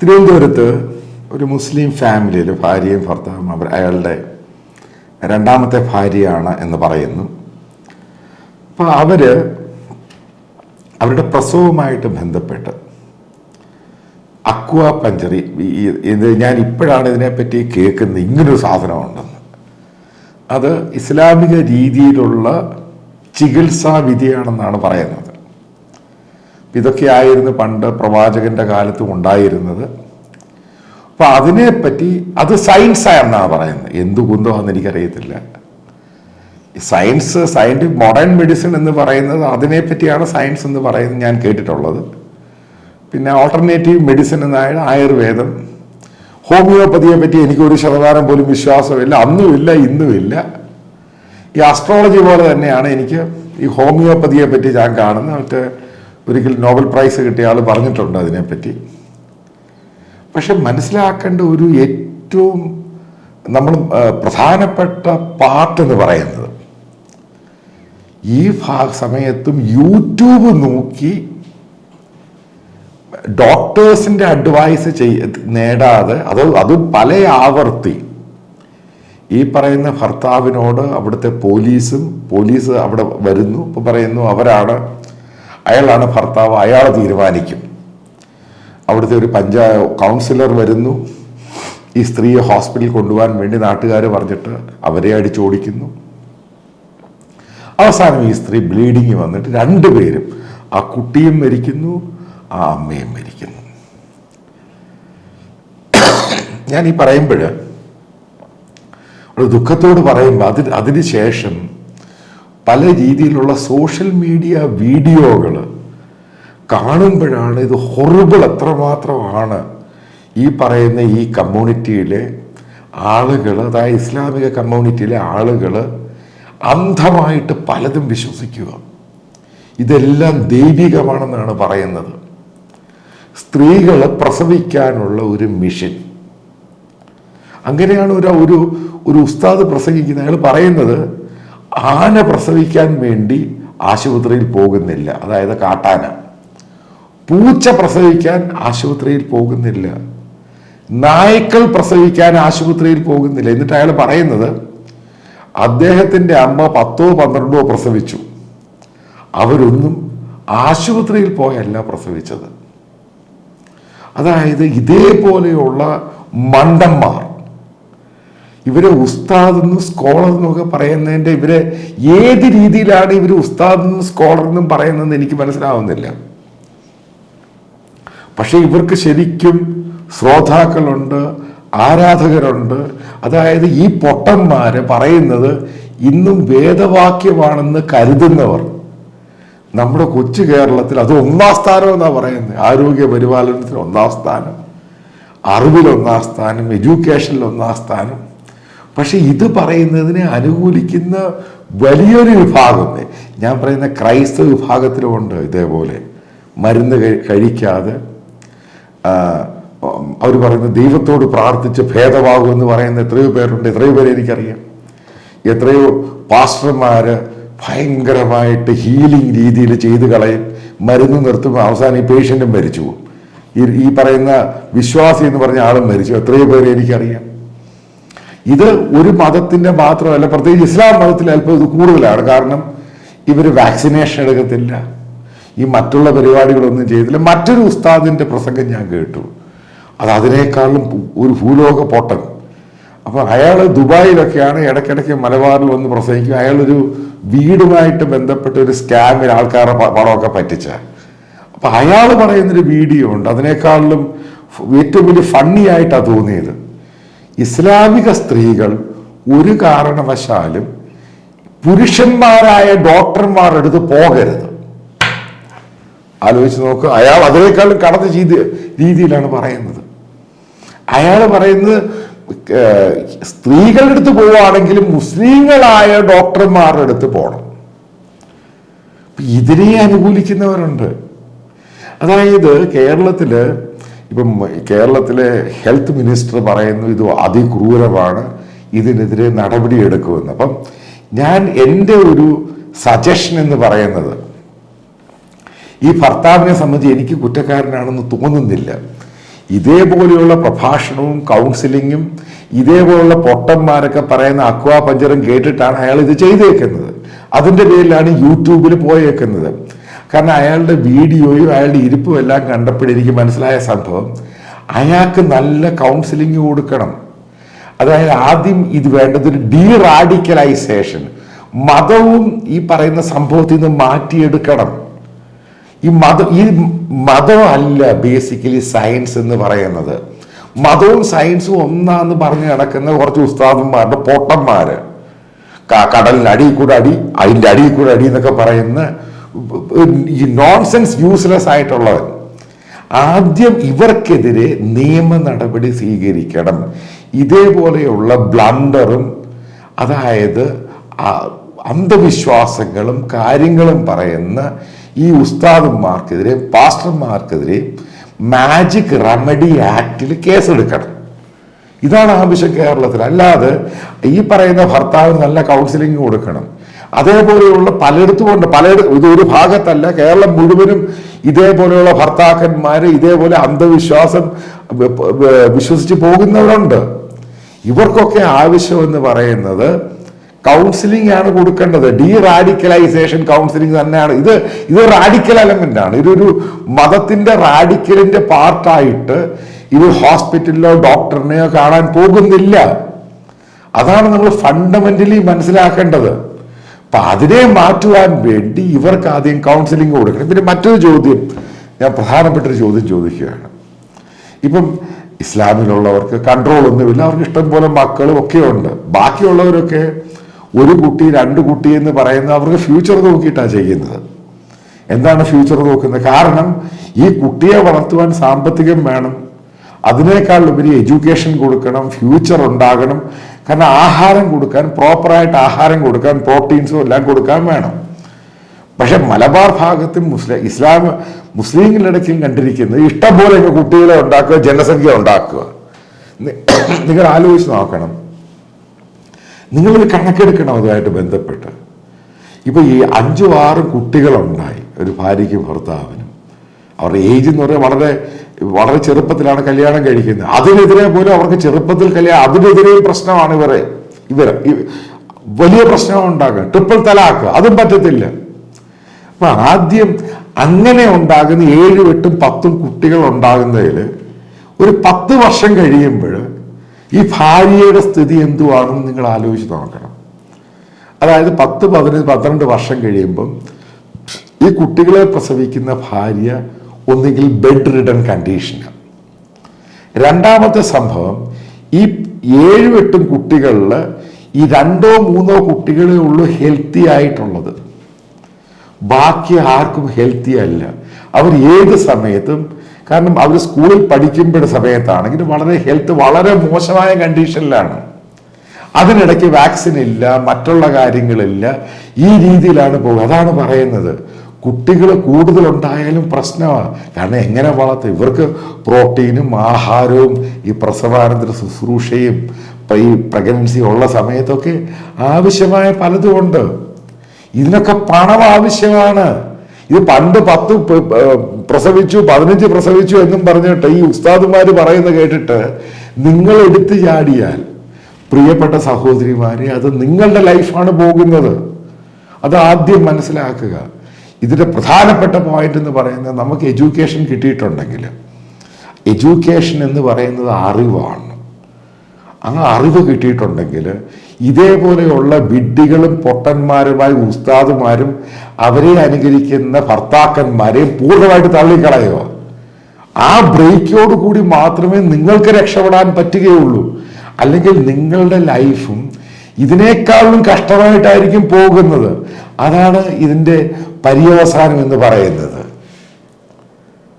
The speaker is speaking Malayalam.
തിരുവനന്തപുരത്ത് ഒരു മുസ്ലിം ഫാമിലിയിൽ ഭാര്യയും ഭർത്താവും അവർ അയാളുടെ രണ്ടാമത്തെ ഭാര്യയാണ് എന്ന് പറയുന്നു. അപ്പോൾ അവർ അവരുടെ പ്രസവവുമായിട്ട് ബന്ധപ്പെട്ട് അക്വാ പഞ്ചറി ഇത് ഞാൻ ഇപ്പോഴാണ് ഇതിനെപ്പറ്റി കേൾക്കുന്നത് ഇങ്ങനൊരു സാധനമുണ്ടെന്ന്. അത് ഇസ്ലാമിക രീതിയിലുള്ള ചികിത്സാ വിധിയാണെന്നാണ് പറയുന്നത്. ഇതൊക്കെ ആയിരുന്നു പണ്ട് പ്രവാചകന്റെ കാലത്തും ഉണ്ടായിരുന്നത്. അപ്പൊ അതിനെപ്പറ്റി അത് സയൻസ് എന്നാണ് പറയുന്നത്. എന്ത് കുന്തമാണെന്ന് എനിക്കറിയത്തില്ല. സയൻസ് സയന്റിഫിക് മോഡേൺ മെഡിസിൻ എന്ന് പറയുന്നത് അതിനെപ്പറ്റിയാണ് സയൻസ് എന്ന് പറയുന്നത് ഞാൻ കേട്ടിട്ടുള്ളത്. പിന്നെ ഓൾട്ടർനേറ്റീവ് മെഡിസിൻ എന്നായ ആയുർവേദം ഹോമിയോപ്പതിയെ പറ്റി എനിക്ക് ഒരു ശതമാനം പോലും വിശ്വാസമില്ല അന്നുമില്ല ഇന്നുമില്ല. ഈ ആസ്ട്രോളജി പോലെ തന്നെയാണ് എനിക്ക് ഈ ഹോമിയോപ്പതിയെ പറ്റി ഞാൻ കാണുന്നത്. മറ്റേ ഒരിക്കൽ നോബൽ പ്രൈസ് കിട്ടിയ ആൾ പറഞ്ഞിട്ടുണ്ട് അതിനെപ്പറ്റി. പക്ഷെ മനസ്സിലാക്കേണ്ട ഒരു ഏറ്റവും നമ്മൾ പ്രധാനപ്പെട്ട പാർട്ട് എന്ന് പറയുന്നത് ഈ സമയത്തും യൂട്യൂബ് നോക്കി ഡോക്ടേഴ്സിന്റെ അഡ്വൈസ് ചെയ്യ നേടാതെ അത് അത് പല ആവർത്തി. ഈ പറയുന്ന ഭർത്താവിനോട് അവിടുത്തെ പോലീസും പോലീസ് അവിടെ വരുന്നു ഇപ്പം പറയുന്നു അവരാണ് അയാളാണ് ഭർത്താവ് അയാൾ തീരുമാനിക്കും. അവിടുത്തെ ഒരു പഞ്ചായ കൗൺസിലർ വരുന്നു. ഈ സ്ത്രീയെ ഹോസ്പിറ്റലിൽ കൊണ്ടുപോകാൻ വേണ്ടി നാട്ടുകാർ പറഞ്ഞിട്ട് അവരെ അടിച്ചോടിക്കുന്നു അവസാനം ഈ സ്ത്രീ ബ്ലീഡിങ് വന്നിട്ട് രണ്ടുപേരും ആ കുട്ടിയും മരിക്കുന്നു ആ അമ്മയും മരിക്കുന്നു. ഞാൻ ഈ പറയുമ്പോൾ ഒരു ദുഃഖത്തോട് പറയുമ്പോൾ അതിന് അതിന് ശേഷം പല രീതിയിലുള്ള സോഷ്യൽ മീഡിയ വീഡിയോകൾ കാണുമ്പോഴാണ് ഇത് ഹൊറിബിൾ എത്രമാത്രമാണ് ഈ പറയുന്ന ഈ കമ്മ്യൂണിറ്റിയിലെ ആളുകൾ അതായത് ഇസ്ലാമിക കമ്മ്യൂണിറ്റിയിലെ ആളുകൾ അന്ധമായിട്ട് പലതും വിശ്വസിക്കുക. ഇതെല്ലാം ദൈവികമാണെന്നാണ് പറയുന്നത്. സ്ത്രീകൾ പ്രസവിക്കാനുള്ള ഒരു മിഷൻ അങ്ങനെയാണ് ഒരു ഒരു ഒരു ഉസ്താദ് പ്രസംഗിക്കുന്നത് അയാൾ പറയുന്നത് ആന പ്രസവിക്കാൻ വേണ്ടി ആശുപത്രിയിൽ പോകുന്നില്ല. അതായത് കാട്ടാന. പൂച്ച പ്രസവിക്കാൻ ആശുപത്രിയിൽ പോകുന്നില്ല. നായ്ക്കൾ പ്രസവിക്കാൻ ആശുപത്രിയിൽ പോകുന്നില്ല. എന്നിട്ട് അയാൾ പറയുന്നത് അദ്ദേഹത്തിന്റെ അമ്മ പത്തോ പന്ത്രണ്ടോ പ്രസവിച്ചു. അവരൊന്നും ആശുപത്രിയിൽ പോയല്ല പ്രസവിച്ചത്. അതായത് ഇതേപോലെയുള്ള മണ്ടന്മാർ ഇവരെ ഉസ്താദെന്നും സ്കോളർ പറയുന്നതിന്റെ ഇവരെ ഏത് രീതിയിലാണ് ഇവർ ഉസ്താദെന്നും സ്കോളറെന്നും പറയുന്നതെന്ന് എനിക്ക് മനസ്സിലാവുന്നില്ല. പക്ഷെ ഇവർക്ക് ശരിക്കും ശ്രോതാക്കളുണ്ട് ആരാധകരുണ്ട്. അതായത് ഈ പൊട്ടന്മാര് പറയുന്നത് ഇന്നും വേദവാക്യമാണെന്ന് കരുതുന്നവർ. നമ്മുടെ കൊച്ചു കേരളത്തിൽ അത് ഒന്നാം സ്ഥാനം എന്നാ പറയുന്നത്. ആരോഗ്യ പരിപാലനത്തിൽ ഒന്നാം സ്ഥാനം അറിവിൽ ഒന്നാം സ്ഥാനം എഡ്യൂക്കേഷനിൽ ഒന്നാം സ്ഥാനം. പക്ഷെ ഇത് പറയുന്നതിനെ അനുകൂലിക്കുന്ന വലിയൊരു വിഭാഗം. ഞാൻ പറയുന്ന ക്രൈസ്തവ വിഭാഗത്തിലുമുണ്ട് ഇതേപോലെ. മരുന്ന് കഴിക്കാതെ അവർ പറയുന്ന ദൈവത്തോട് പ്രാർത്ഥിച്ച് ഭേദമാകുമെന്ന് പറയുന്ന എത്രയോ പേരുണ്ട്. എത്രയോ പേരെ എനിക്കറിയാം. എത്രയോ പാസ്റ്റർമാര് ഭയങ്കരമായിട്ട് ഹീലിംഗ് രീതിയിൽ ചെയ്ത് കളയും. മരുന്ന് നിർത്തുമ്പോൾ അവസാനം ഈ പേഷ്യന്റും മരിച്ചു പോകും. ഈ ഈ പറയുന്ന വിശ്വാസി എന്ന് പറഞ്ഞ ആളും മരിച്ചു. എത്രയോ പേരെ എനിക്കറിയാം. ഇത് ഒരു മതത്തിന്റെ മാത്രമല്ല പ്രത്യേകിച്ച് ഇസ്ലാം മതത്തിൽ അല്പം ഇത് കൂടുതലാണ്. കാരണം ഇവർ വാക്സിനേഷൻ എടുക്കത്തില്ല. ഈ മറ്റുള്ള പരിപാടികളൊന്നും ചെയ്തില്ല മറ്റൊരു ഉസ്താദിന്റെ പ്രസംഗം ഞാൻ കേട്ടു. അത് അതിനേക്കാളും ഒരു ഭൂലോക പൊട്ടൻ. അപ്പൊ അയാൾ ദുബായിലൊക്കെയാണ് ഇടയ്ക്കിടയ്ക്ക് മലബാറിൽ വന്ന് പ്രസംഗിക്കും. അയാളൊരു വീടുമായിട്ട് ബന്ധപ്പെട്ട ഒരു സ്കാമിൽ ആൾക്കാരുടെ പണമൊക്കെ പറ്റിച്ച. അപ്പൊ അയാൾ പറയുന്നൊരു വീഡിയോ ഉണ്ട്. അതിനേക്കാളിലും ഏറ്റവും വലിയ ഫണ്ണി ആയിട്ടാണ് തോന്നിയത്. ഇസ്ലാമിക സ്ത്രീകൾ ഒരു കാരണവശാലും പുരുഷന്മാരായ ഡോക്ടർമാരുടെ അടുത്ത് പോകരുത്. ആലോചിച്ച് നോക്ക് അയാൾ അതിനേക്കാളും കടന്ന് ചെയ്ത് രീതിയിലാണ് പറയുന്നത്. അയാൾ പറയുന്നത് സ്ത്രീകളുടെ അടുത്ത് പോവുകയാണെങ്കിലും മുസ്ലിങ്ങളായ ഡോക്ടർമാരുടെ അടുത്ത് പോകണം. ഇതിനെ അനുകൂലിക്കുന്നവരുണ്ട്. അതായത് കേരളത്തിൽ ഇപ്പം കേരളത്തിലെ ഹെൽത്ത് മിനിസ്റ്റർ പറയുന്നു ഇത് അതിക്രൂരമാണ് ഇതിനെതിരെ നടപടിയെടുക്കുമെന്ന് അപ്പം ഞാൻ എന്റെ ഒരു സജഷൻ എന്ന് പറയുന്നത് ഈ ഭർത്താവിനെ സംബന്ധിച്ച് എനിക്ക് കുറ്റക്കാരനാണെന്ന് തോന്നുന്നില്ല. ഇതേപോലെയുള്ള പ്രഭാഷണവും കൗൺസിലിങ്ങും ഇതേപോലുള്ള പൊട്ടന്മാരൊക്കെ പറയുന്ന അക്വാ പഞ്ചറും കേട്ടിട്ടാണ് അയാൾ ഇത് ചെയ്തേക്കുന്നത്. അതിന്റെ പേരിലാണ് യൂട്യൂബിൽ പോയേക്കുന്നത്. കാരണം അയാളുടെ വീഡിയോയും അയാളുടെ ഇരിപ്പും എല്ലാം കണ്ടപ്പോഴെനിക്ക് മനസ്സിലായ സംഭവം അയാൾക്ക് നല്ല കൗൺസിലിംഗ് കൊടുക്കണം. അതായത് ആദ്യം ഇത് വേണ്ടത് ഒരു ഡീറാഡിക്കലൈസേഷൻ മതവും ഈ പറയുന്ന സംഭവത്തിൽ നിന്ന് മാറ്റിയെടുക്കണം. ഈ മതം ഈ മതമല്ല ബേസിക്കലി സയൻസ് എന്ന് പറയുന്നത്. മതവും സയൻസും ഒന്നാന്ന് പറഞ്ഞ് നടക്കുന്ന കുറച്ച് ഉസ്താദന്മാരുടെ പൊട്ടന്മാര്. ക- കടലിന് അടിയിൽ കൂടെ അടി അതിന്റെ അടിയിൽ കൂടെ അടി എന്നൊക്കെ പറയുന്ന ഈ നോൺസെൻസ് യൂസ്ലെസ് ആയിട്ടുള്ളവൻ. ആദ്യം ഇവർക്കെതിരെ നിയമ നടപടി സ്വീകരിക്കണം. ഇതേപോലെയുള്ള ബ്ലണ്ടറും അതായത് അന്ധവിശ്വാസങ്ങളും കാര്യങ്ങളും പറയുന്ന ഈ ഉസ്താദന്മാർക്കെതിരെ പാസ്റ്റർമാർക്കെതിരെ മാജിക് റെമഡി ആക്ടിൽ കേസെടുക്കണം. ഇതാണ് ആവശ്യം കേരളത്തിൽ. അല്ലാതെ ഈ പറയുന്ന ഭർത്താവിന് നല്ല കൗൺസിലിംഗ് കൊടുക്കണം. അതേപോലെയുള്ള പലയിടത്തും ഉണ്ട് പലയിടത്തും ഇത് ഒരു ഭാഗത്തല്ല കേരളം മുഴുവനും ഇതേപോലെയുള്ള ഭർത്താക്കന്മാർ ഇതേപോലെ അന്ധവിശ്വാസം വിശ്വസിച്ച് പോകുന്നവരുണ്ട്. ഇവർക്കൊക്കെ ആവശ്യം എന്ന് പറയുന്നത് കൗൺസിലിംഗ് ആണ് കൊടുക്കേണ്ടത്. ഡി റാഡിക്കലൈസേഷൻ കൗൺസിലിംഗ് തന്നെയാണ്. ഇത് ഇത് റാഡിക്കൽ എലമെന്റ് ആണ് ഇതൊരു മതത്തിന്റെ റാഡിക്കലിന്റെ പാർട്ടായിട്ട് ഇത് ഹോസ്പിറ്റലിലോ ഡോക്ടറിനെയോ കാണാൻ പോകുന്നില്ല. അതാണ് നമ്മൾ ഫണ്ടമെന്റലി മനസ്സിലാക്കേണ്ടത്. അപ്പൊ അതിനെ മാറ്റുവാൻ വേണ്ടി ഇവർക്ക് ആദ്യം കൗൺസിലിംഗ് കൊടുക്കണം. പിന്നെ മറ്റൊരു ചോദ്യം ഞാൻ പ്രധാനപ്പെട്ട ഒരു ചോദ്യം ചോദിക്കുകയാണ്. ഇപ്പം ഇസ്ലാമിലുള്ളവർക്ക് കൺട്രോൾ ഒന്നുമില്ല. അവർക്ക് ഇഷ്ടം പോലെ മക്കളും ഒക്കെ ഉണ്ട്. ബാക്കിയുള്ളവരൊക്കെ ഒരു കുട്ടി രണ്ട് കുട്ടി എന്ന് പറയുന്നത് അവർക്ക് ഫ്യൂച്ചർ നോക്കിയിട്ടാണ് ചെയ്യുന്നത്. എന്താണ് ഫ്യൂച്ചർ നോക്കുന്നത്? കാരണം ഈ കുട്ടിയെ വളർത്തുവാൻ സാമ്പത്തികം വേണം. അതിനേക്കാൾ ഉപരി എഡ്യൂക്കേഷൻ കൊടുക്കണം. ഫ്യൂച്ചർ ഉണ്ടാകണം. കാരണം ആഹാരം കൊടുക്കാൻ പ്രോപ്പറായിട്ട് ആഹാരം കൊടുക്കാൻ പ്രോട്ടീൻസും എല്ലാം കൊടുക്കാൻ വേണം. പക്ഷെ മലബാർ ഭാഗത്തും മുസ്ലിം ഇസ്ലാം മുസ്ലിങ്ങളുടെ ഇടയ്ക്കും കണ്ടിരിക്കുന്നത് ഇഷ്ടം പോലെ അങ്ങ് കുട്ടികളെ ഉണ്ടാക്കുക ജനസംഖ്യ ഉണ്ടാക്കുക. നിങ്ങൾ ആലോചിച്ച് നോക്കണം. നിങ്ങളൊരു കണക്കെടുക്കണം അതുമായിട്ട് ബന്ധപ്പെട്ട്. ഇപ്പൊ ഈ അഞ്ചും ആറും കുട്ടികളുണ്ടായി ഒരു ഭാര്യയ്ക്ക് ഭർത്താവിനും. അവരുടെ ഏജ് എന്ന് പറഞ്ഞാൽ വളരെ വളരെ ചെറുപ്പത്തിലാണ് കല്യാണം കഴിക്കുന്നത്. അതിനെതിരെ പോലും അവർക്ക് ചെറുപ്പത്തിൽ കല്യാണം അതിനെതിരെയും പ്രശ്നമാണ് ഇവരെ. ഇവർ വലിയ പ്രശ്നം ഉണ്ടാക്കുക. ട്രിപ്പിൾ തലാക്ക് അതും പറ്റത്തില്ല. അപ്പൊ ആദ്യം അങ്ങനെ ഉണ്ടാകുന്ന ഏഴും എട്ടും പത്തും കുട്ടികൾ ഉണ്ടാകുന്നതിൽ ഒരു പത്ത് വർഷം കഴിയുമ്പോൾ ഈ ഭാര്യയുടെ സ്ഥിതി എന്തുവാണെന്ന് നിങ്ങൾ ആലോചിച്ച് നോക്കണം. അതായത് പത്ത് പതിനഞ്ച് പന്ത്രണ്ട് വർഷം കഴിയുമ്പം ഈ കുട്ടികളെ പ്രസവിക്കുന്ന ഭാര്യ ഒന്നുകിൽ ബെഡ് റിഡൻ കണ്ടീഷൻ രണ്ടാമത്തെ സംഭവം ഈ ഏഴും എട്ടും കുട്ടികളിൽ ഈ രണ്ടോ മൂന്നോ കുട്ടികളേ ഉള്ളൂ ഹെൽത്തി ആയിട്ടുള്ളത്. ബാക്കി ആർക്കും ഹെൽത്തി അല്ല. അവർ ഏത് സമയത്തും കാരണം അവർ സ്കൂളിൽ പഠിക്കുമ്പോഴ സമയത്താണെങ്കിൽ വളരെ ഹെൽത്ത് വളരെ മോശമായ കണ്ടീഷനിലാണ് അതിനിടയ്ക്ക് വാക്സിൻ ഇല്ല മറ്റുള്ള കാര്യങ്ങളില്ല ഈ രീതിയിലാണ് പോകുക അതാണ് പറയുന്നത്. കുട്ടികൾ കൂടുതലുണ്ടായാലും പ്രശ്നമാണ്. കാരണം എങ്ങനെ വളർത്തും? ഇവർക്ക് പ്രോട്ടീനും ആഹാരവും ഈ പ്രസവാനന്തര ശുശ്രൂഷയും ഈ പ്രഗ്നൻസി ഉള്ള സമയത്തൊക്കെ ആവശ്യമായ പലതും ഉണ്ട്. ഇതിനൊക്കെ പണം ആവശ്യമാണ്. ഇത് പണ്ട് പത്ത് പ്രസവിച്ചു പതിനഞ്ച് പ്രസവിച്ചു എന്നും പറഞ്ഞിട്ട് ഈ ഉസ്താദുമാർ പറയുന്നത് കേട്ടിട്ട് നിങ്ങൾ എടുത്തു ചാടിയാൽ പ്രിയപ്പെട്ട സഹോദരിമാരെ അത് നിങ്ങളുടെ ലൈഫാണ് പോകുന്നത്. അത് ആദ്യം മനസ്സിലാക്കുക. ഇതിന്റെ പ്രധാനപ്പെട്ട പോയിന്റ് എന്ന് പറയുന്നത് നമുക്ക് എഡ്യൂക്കേഷൻ കിട്ടിയിട്ടുണ്ടെങ്കിൽ എഡ്യൂക്കേഷൻ എന്ന് പറയുന്നത് അറിവാണ്. ആ അറിവ് കിട്ടിയിട്ടുണ്ടെങ്കിൽ ഇതേപോലെയുള്ള വിഡ്ഢികളും പൊട്ടന്മാരുമായി ഉസ്താദുമാരും അവരെ അനുകരിക്കുന്ന ഭർത്താക്കന്മാരെയും പൂർണമായിട്ട് തള്ളിക്കളയുക ആ ബ്രേക്കോട് കൂടി മാത്രമേ നിങ്ങൾക്ക് രക്ഷപ്പെടാൻ പറ്റുകയുള്ളൂ. അല്ലെങ്കിൽ നിങ്ങളുടെ ലൈഫും ഇതിനേക്കാളും കഷ്ടമായിട്ടായിരിക്കും പോകുന്നത്. അതാണ് ഇതിന്റെ പര്യവസാനം എന്ന് പറയുന്നത്.